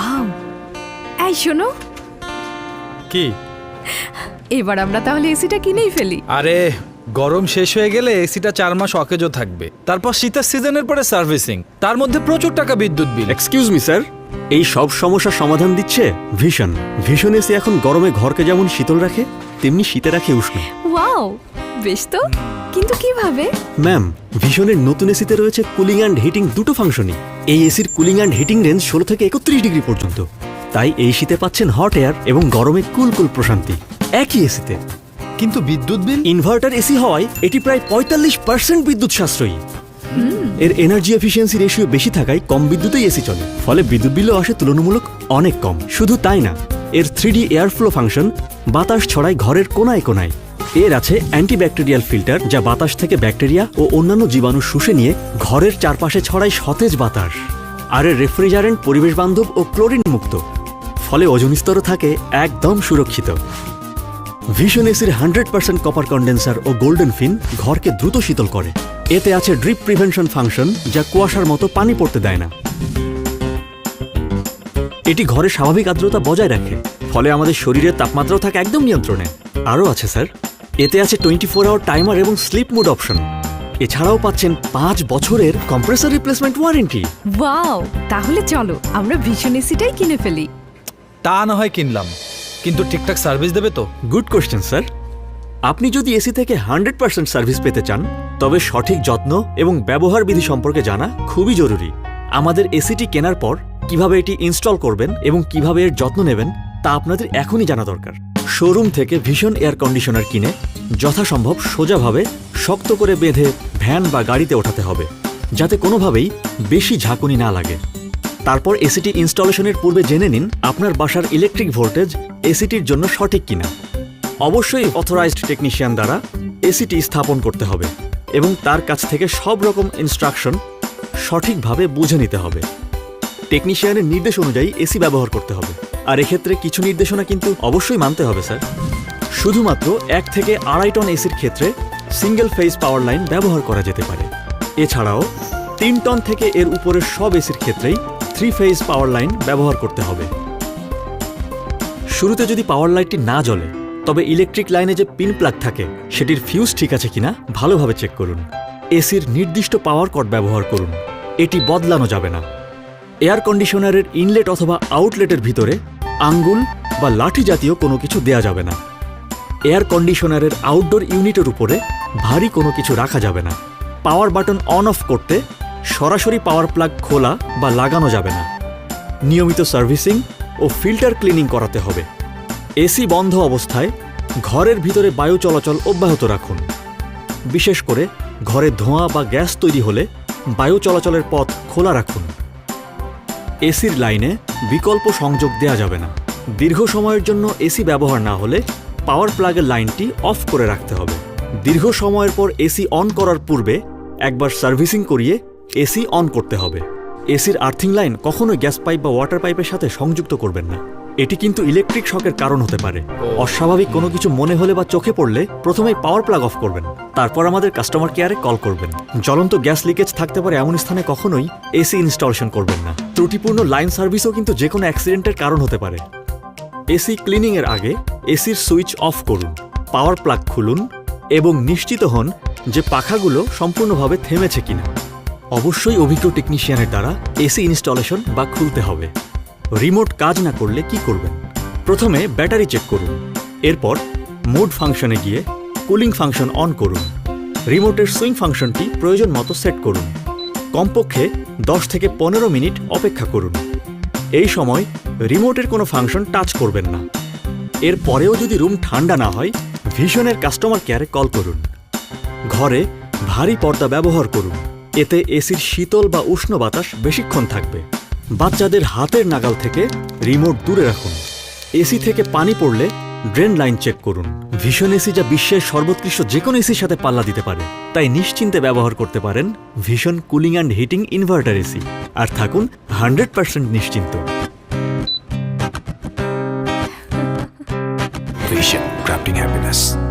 Wow. এই শোনো। কি? এবার আমরা তাহলে এসিটা কিনেই ফেলি। আরে গরম শেষ হয়ে গেলে এসিটা চার মাস অকেজো থাকবে। তারপর শীতের সিজনের পরে সার্ভিসিং। তার মধ্যে প্রচুর টাকা বিদ্যুৎ বিল। এক্সকিউজ মি স্যার এই সব সমস্যার সমাধান দিচ্ছে ভীষণ ভীষণ এসি এখন গরমে ঘরকে যেমন শীতল রাখে তেমনি শীতে রাখে উষ্ণ। ওয়াও বেশ তো। কিন্তু কীভাবে? ম্যাম ভিশনের নতুন এসিতে রয়েছে কুলিং অ্যান্ড হিটিং দুটো ফাংশনই। এই এসির কুলিং অ্যান্ড হিটিং রেঞ্জ ষোলো থেকে একত্রিশ ডিগ্রি পর্যন্ত। তাই এই শীতে পাচ্ছেন হট এয়ার এবং গরমে কুল কুল প্রশান্তি। একই এসিতে। কিন্তু বিদ্যুৎ বিল? ইনভার্টার এসি হওয়ায় এটি প্রায় পঁয়তাল্লিশ পার্সেন্ট বিদ্যুৎ সাশ্রয়ী। এর এনার্জি এফিসিয়েন্সি রেশিও বেশি থাকায় কম বিদ্যুতেই এসি চলে। ফলে বিদ্যুৎ বিলও আসে তুলনামূলক অনেক কম। শুধু তাই না এর থ্রি এয়ার ফ্লো ফাংশন বাতাস ছড়ায় ঘরের কোনায় কোনায়। এর আছে অ্যান্টিব্যাকটেরিয়াল ফিল্টার, যা বাতাস থেকে ব্যাকটেরিয়া ও অন্যান্য জীবাণু শুষে নিয়ে ঘরের চারপাশে ছড়ায় সতেজ বাতাস। আর এর রেফ্রিজারেন্ট পরিবেশ বান্ধব ও ক্লোরিন মুক্ত। ফলে ওজন স্তরও থাকে একদম সুরক্ষিত। ভিশন এসির হান্ড্রেড পার্সেন্ট কপার কন্ডেন্সার ও গোল্ডেন ফিন ঘরকে দ্রুত শীতল করে। এতে আছে ড্রিপ প্রিভেনশন ফাংশন, যা কুয়াশার মতো পানি পড়তে দেয় না। এটি ঘরে স্বাভাবিক আর্দ্রতা বজায় রাখে, ফলে আমাদের শরীরের তাপমাত্রাও থাকে একদম নিয়ন্ত্রণে। আরও আছে, স্যার। এতে আছে টোয়েন্টি ফোর আওয়ার টাইমার এবং স্লিপ মুড অপশন এছাড়াও পাচ্ছেন পাঁচ বছরের কম্প্রেসার রিপ্লেসমেন্ট ওয়ারেন্টি ওয়াও তাহলে চলো আমরা ভীষণ এসিটাই কিনে ফেলি। তা না হয় কিনলাম। কিন্তু ঠিকঠাক সার্ভিস দেবে তো? গুড কোশ্চেন স্যার আপনি যদি এসি থেকে হান্ড্রেড পার্সেন্ট সার্ভিস পেতে চান তবে সঠিক যত্ন এবং ব্যবহার বিধি সম্পর্কে জানা খুবই জরুরি। আমাদের এসিটি কেনার পর কীভাবে এটি ইনস্টল করবেন এবং কীভাবে এর যত্ন নেবেন তা আপনাদের এখনই জানা দরকার। শোরুম থেকে ভীষণ এয়ার কন্ডিশনার কিনে যথাসম্ভব সোজাভাবে শক্ত করে বেঁধে ভ্যান বা গাড়িতে ওঠাতে হবে, যাতে কোনোভাবেই বেশি ঝাঁকুনি না লাগে। তারপর এসিটি ইনস্টলেশনের পূর্বে জেনে নিন আপনার বাসার ইলেকট্রিক ভোল্টেজ এসিটির জন্য সঠিক কিনা। অবশ্যই অথরাইজড টেকনিশিয়ান দ্বারা এসিটি স্থাপন করতে হবে এবং তার কাছ থেকে সব রকম ইনস্ট্রাকশন সঠিকভাবে বুঝে নিতে হবে। টেকনিশিয়ানের নির্দেশ অনুযায়ী এসি ব্যবহার করতে হবে। আর এক্ষেত্রে কিছু নির্দেশনা কিন্তু অবশ্যই মানতে হবে, স্যার। শুধুমাত্র এক থেকে আড়াই টন এসির ক্ষেত্রে সিঙ্গেল ফেজ পাওয়ার লাইন ব্যবহার করা যেতে পারে। এছাড়াও, তিন টন থেকে এর উপরের সব এসির ক্ষেত্রেই থ্রি ফেজ পাওয়ার লাইন ব্যবহার করতে হবে। শুরুতে যদি পাওয়ার লাইটটি না জ্বলে, তবে ইলেকট্রিক লাইনে যে পিন প্লাগ থাকে, সেটির ফিউজ ঠিক আছে কিনা ভালোভাবে চেক করুন। এসির নির্দিষ্ট পাওয়ার কট ব্যবহার করুন। এটি বদলানো যাবে না। এয়ার কন্ডিশনারের ইনলেট অথবা আউটলেটের ভিতরে আঙ্গুল বা লাঠি জাতীয় কোনো কিছু দেয়া যাবে না। এয়ার কন্ডিশনারের আউটডোর ইউনিটের উপরে ভারী কোনো কিছু রাখা যাবে না। পাওয়ার বাটন অন অফ করতে সরাসরি পাওয়ার প্লাগ খোলা বা লাগানো যাবে না। নিয়মিত সার্ভিসিং ও ফিল্টার ক্লিনিং করাতে হবে। এসি বন্ধ অবস্থায় ঘরের ভিতরে বায়ু চলাচল অব্যাহত রাখুন। বিশেষ করে ঘরে ধোঁয়া বা গ্যাস তৈরি হলে বায়ু চলাচলের পথ খোলা রাখুন। এসির লাইনে বিকল্প সংযোগ দেওয়া যাবে না। দীর্ঘ সময়ের জন্য এসি ব্যবহার না হলে পাওয়ার প্লাগের লাইনটি অফ করে রাখতে হবে। দীর্ঘ সময়ের পর এসি অন করার পূর্বে একবার সার্ভিসিং করিয়ে এসি অন করতে হবে। এসির আর্থিং লাইন কখনোই গ্যাস পাইপ বা ওয়াটার পাইপের সাথে সংযুক্ত করবেন না। এটি কিন্তু ইলেকট্রিক শকের কারণ হতে পারে। অস্বাভাবিক কোনো কিছু মনে হলে বা চোখে পড়লে প্রথমেই পাওয়ার প্লাগ অফ করবেন। তারপর আমাদের কাস্টমার কেয়ারে কল করবেন। জ্বলন্ত গ্যাস লিকেজ থাকতে পারে এমন স্থানে কখনোই এসি ইনস্টলেশন করবেন না। ত্রুটিপূর্ণ লাইন সার্ভিসও কিন্তু যে কোনো অ্যাক্সিডেন্টের কারণ হতে পারে। এসি ক্লিনিংয়ের আগে এসির সুইচ অফ করুন পাওয়ার প্লাগ খুলুন এবং নিশ্চিত হন যে পাখাগুলো সম্পূর্ণভাবে থেমেছে কিনা। অবশ্যই অভিজ্ঞ টেকনিশিয়ানের দ্বারা এসি ইনস্টলেশন বা খুলতে হবে। রিমোট কাজ না করলে কি করবেন? প্রথমে ব্যাটারি চেক করুন। এরপর মোড ফাংশনে গিয়ে কুলিং ফাংশন অন করুন। রিমোটের সুইং ফাংশনটি প্রয়োজন মতো সেট করুন। কমপক্ষে দশ থেকে পনেরো মিনিট অপেক্ষা করুন। এই সময় রিমোটের কোনো ফাংশন টাচ করবেন না। এর পরেও যদি রুম ঠান্ডা না হয়, ভিশনের কাস্টমার কেয়ারে কল করুন। ঘরে ভারী পর্দা ব্যবহার করুন। এতে এসির শীতল বা উষ্ণ বাতাস বেশিক্ষণ থাকবে। বাচ্চাদের হাতের নাগাল থেকে রিমোট দূরে রাখুন। এসি থেকে পানি পড়লে ড্রেন লাইন চেক করুন। ভীষণ এসি যা বিশ্বের সর্বোৎকৃষ্ট যে কোনো এসির সাথে পাল্লা দিতে পারে। তাই নিশ্চিন্তে ব্যবহার করতে পারেন ভীষণ cooling and heating inverter AC. আর থাকুন হান্ড্রেড পার্সেন্ট নিশ্চিন্ত। Vision, crafting happiness.